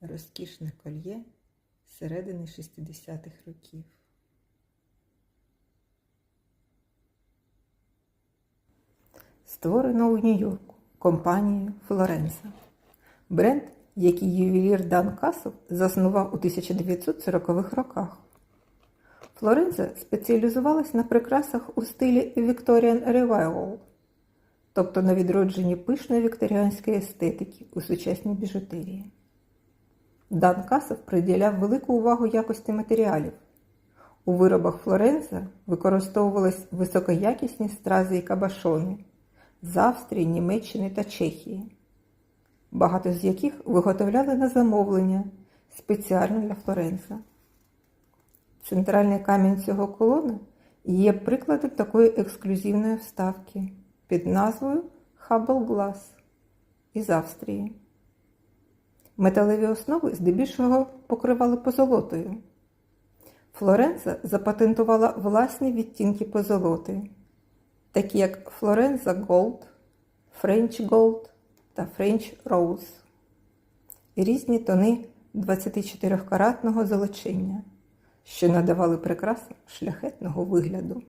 Розкішне кольє середини 60-х років. Створено у Нью-Йорку компанією Флоренса. Бренд, який ювелір Дан Касов заснував у 1940-х роках. Флоренса спеціалізувалась на прикрасах у стилі Victorian Revival, тобто на відродженні пишної вікторіанської естетики у сучасній біжутерії. Дан Касов приділяв велику увагу якості матеріалів. У виробах Флоренса використовувались високоякісні стрази і кабашони з Австрії, Німеччини та Чехії, багато з яких виготовляли на замовлення спеціально для Флоренса. Центральний камінь цього колона є прикладом такої ексклюзивної вставки під назвою Hubble Glass із Австрії. Металеві основи здебільшого покривали позолотою. Флоренса запатентувала власні відтінки позолоти, такі як Флоренса Gold, French Gold та French Rose, різні тони 24-каратного золочення, що надавали прикрасам шляхетного вигляду.